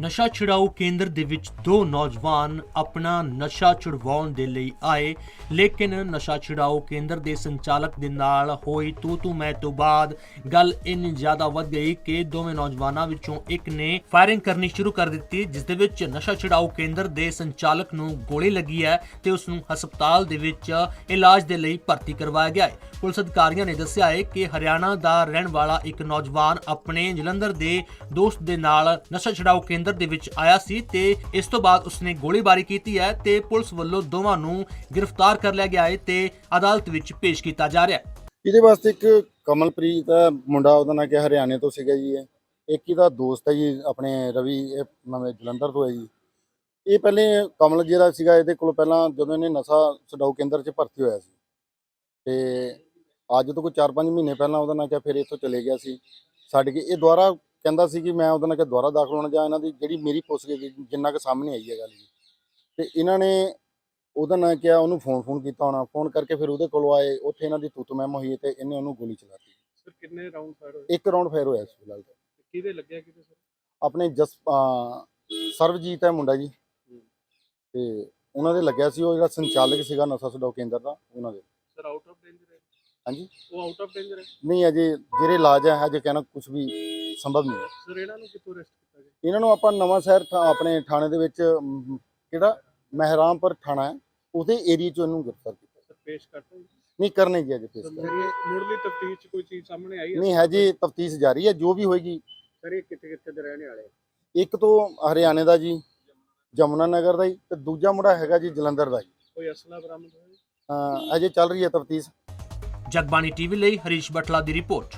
ਨਸ਼ਾ ਛੁਡਾਊ ਕੇਂਦਰ ਦੇ ਵਿੱਚ ਦੋ ਨੌਜਵਾਨ ਆਪਣਾ ਨਸ਼ਾ ਛੁਡਵਾਉਣ ਦੇ ਲਈ ਆਏ, ਲੇਕਿਨ ਨਸ਼ਾ ਛੁਡਾਊ ਕੇਂਦਰ ਦੇ ਸੰਚਾਲਕ ਦੇ ਨਾਲ ਹੋਈ ਤੂ ਤੂ ਮੈਂ ਤੋਂ ਬਾਅਦ ਗੱਲ ਇੰਨੀ ਜ਼ਿਆਦਾ ਵੱਧ ਗਈ ਕਿ ਦੋਵੇਂ ਨੌਜਵਾਨਾਂ ਵਿੱਚੋਂ ਇੱਕ ਨੇ ਫਾਇਰਿੰਗ ਕਰਨੀ ਸ਼ੁਰੂ ਕਰ ਦਿੱਤੀ, ਜਿਸ ਦੇ ਵਿੱਚ ਨਸ਼ਾ ਛੁਡਾਊ ਕੇਂਦਰ ਦੇ ਸੰਚਾਲਕ ਨੂੰ ਗੋਲੀ ਲੱਗੀ ਹੈ ਤੇ ਉਸ ਨੂੰ ਹਸਪਤਾਲ ਦੇ ਵਿੱਚ ਇਲਾਜ ਦੇ ਲਈ ਭਰਤੀ ਕਰਵਾਇਆ ਗਿਆ ਹੈ। ਪੁਲਿਸ ਅਧਿਕਾਰੀਆਂ ਨੇ ਦੱਸਿਆ ਹੈ ਕਿ ਹਰਿਆਣਾ ਦਾ ਰਹਿਣ ਵਾਲਾ ਇੱਕ ਨੌਜਵਾਨ ਆਪਣੇ ਜਲੰਧਰ ਦੇ ਦੋਸਤ ਦੇ ਨਾਲ ਨਸ਼ਾ ਛੁਡਾਊ ਕੇਂਦਰ ਦੇ ਵਿੱਚ ਆਇਆ ਸੀ ਤੇ ਇਸ ਤੋਂ ਬਾਅਦ ਉਸਨੇ ਗੋਲੀਬਾਰੀ ਕੀਤੀ ਹੈ ਤੇ ਪੁਲਿਸ ਵੱਲੋਂ ਦੋਵਾਂ ਨੂੰ ਗ੍ਰਿਫਤਾਰ ਕਰ ਲਿਆ ਗਿਆ ਹੈ ਤੇ ਅਦਾਲਤ ਵਿੱਚ ਪੇਸ਼ ਕੀਤਾ ਜਾ ਰਿਹਾ ਹੈ। ਇਹਦੇ ਵਾਸਤੇ ਇੱਕ ਕਮਲਪ੍ਰੀਤ ਹੈ ਮੁੰਡਾ, ਉਹਦਾ ਨਾਂ ਕਿ ਹਰਿਆਣੇ ਤੋਂ ਸੀਗਾ ਜੀ ਇਹ। ਇੱਕ ਇਹਦਾ ਦੋਸਤ ਹੈ ਜੀ, ਆਪਣੇ ਰਵੀ, ਇਹ ਨਵੇਂ ਜਲੰਧਰ ਤੋਂ ਹੈ ਜੀ। ਇਹ ਪਹਿਲੇ ਕਮਲ ਜਿਹੜਾ ਸੀਗਾ, ਇਹਦੇ ਕੋਲ ਪਹਿਲਾਂ ਜਦੋਂ ਇਹਨੇ ਨਸ਼ਾ ਛਡਾਓ ਕੇਂਦਰ 'ਚ ਭਰਤੀ ਹੋਇਆ ਸੀ। ਤੇ ਅੱਜ ਤੋਂ ਕੋਈ 4-5 ਮਹੀਨੇ ਪਹਿਲਾਂ ਉਹਦਾ ਨਾਂ ਕਿ ਫਿਰ ਇੱਥੋਂ ਚਲੇ ਗਿਆ ਸੀ। ਛੱਡ ਕੇ ਇਹ ਦੁਬਾਰਾ ਕਹਿੰਦਾ ਸੀ ਕਿ ਮੈਂ ਉਹਦਾ ਨਾਂ ਕਿ ਦੁਬਾਰਾ ਦਾਖਲ ਹੋਣਾ ਜਾਂ ਇਹਨਾਂ ਦੀ ਜਿਹੜੀ ਮੇਰੀ ਪੁੱਛ ਗਈ ਜਿੰਨਾ ਕੁ ਸਾਹਮਣੇ ਆਈ ਹੈ ਗੱਲ ਜੀ। ਤੇ ਇਹਨਾਂ ਨੇ ਉਹਦਾ ਨਾਂ ਕਿਹਾ ਉਹਨੂੰ ਫੋਨ ਫੋਨ ਕੀਤਾ ਹੋਣਾ ਫੋਨ ਕਰਕੇ ਫਿਰ ਉਹਦੇ ਕੋਲ ਆਏ ਉੱਥੇ ਇਹਨਾਂ ਦੀ ਤੂਤ ਮੈਮ ਹੋਈ ਤੇ ਇਹਨੇ ਉਹਨੂੰ ਗੋਲੀ ਚਲਾਤੀ। ਸਰ ਕਿੰਨੇ ਰਾਉਂਡ ਫਾਇਰ ਹੋਏ? ਇੱਕ ਰਾਉਂਡ ਫਾਇਰ ਹੋਇਆ ਸੀ ਫਿਲਹਾਲ। ਕਿਹਦੇ ਲੱਗਿਆ ਕਿਤੇ ਸਰ? ਆਪਣੇ ਜਸ ਸਰਵਜੀਤ ਹੈ ਮੁੰਡਾ ਜੀ। ਤੇ ਉਹਨਾਂ ਦੇ ਲੱਗਿਆ ਸੀ ਉਹ ਜਿਹੜਾ ਸੰਚਾਲਕ ਸੀਗਾ ਨਸ਼ਾ ਛਡਾਊ ਕੇਂਦਰ ਦਾ ਉਹਨਾਂ ਦੇ। ਸਰ ਆਊਟ ਆਫ ਡੇਂਜਰ ਹਾਂਜੀ। ਉਹ ਆਊਟ ਆਫ ਡੇਂਜਰ ਹੈ? ਨਹੀਂ ਅਜੇ ਜਿਹੜੇ ਇਲਾਜ ਹੈ ਅਜੇ ਕਹਿਣਾ ਕੁਝ ਵੀ ਸੰਭਵ ਨਹੀਂ ਹੈ। ਸਰ ਇਹਨਾਂ ਨੂੰ ਕਿੱਥੋਂ ਅਰੈਸਟ ਕੀਤਾ ਗਿਆ? ਇਹਨਾਂ ਨੂੰ ਆਪਾਂ ਨਵਾਂ ਸ਼ਹਿਰ ਆਪਣੇ ਥਾਣੇ ਦੇ ਵਿੱਚ ਅਮ, ਕਿਹੜਾ? ਮਹਿਰਾਮਪੁਰ ਥਾਣਾ ਹੈ। ਉਹਦੇ ਏਰੀਆ ਚੋਂ ਇਹਨੂੰ ਗ੍ਰਿਫਤਾਰ ਕੀਤਾ। ਸਰ ਪੇਸ਼ ਕਰਤਾ ਜੀ? ਨਹੀਂ ਕਰਨੇ ਜੀ ਅਜੇ ਪੇਸ਼ ਸਰ ਮੇਰੀ ਮੁੱਢਲੀ ਤਫਤੀਸ਼ ਚ ਕੋਈ ਚੀਜ਼ ਸਾਹਮਣੇ ਆਈ ਹੈ? ਨਹੀਂ ਹਜੇ ਤਫਤੀਸ਼ ਜਾਰੀ ਹੈ ਜੋ ਵੀ ਹੋਏਗੀ। ਸਰ ਇਹ ਕਿੱਥੇ ਕਿੱਥੇ ਦੇ ਰਹਿਣੇ ਵਾਲੇ ਆ? ਇੱਕ ਤੋਂ ਹਰਿਆਣੇ ਦਾ ਜੀ ਜਮਨਾ ਨਗਰ ਦਾ ਜੀ ਤੇ ਦੂਜਾ ਮੁੰਡਾ ਹੈਗਾ ਜੀ ਜਲੰਧਰ ਦਾ ਜੀ। ਕੋਈ ਅਸਲਾ ਬਰਾਮਦ ਹੋਇਆ? ਅਹ ਅਜੇ ਚੱਲ ਰਹੀ ਹੈ ਤਫਤੀਸ਼। ਜਗਬਾਣੀ ਟੀਵੀ ਲਈ ਹਰੀਸ਼ ਬਟਲਾ ਦੀ ਰਿਪੋਰਟ।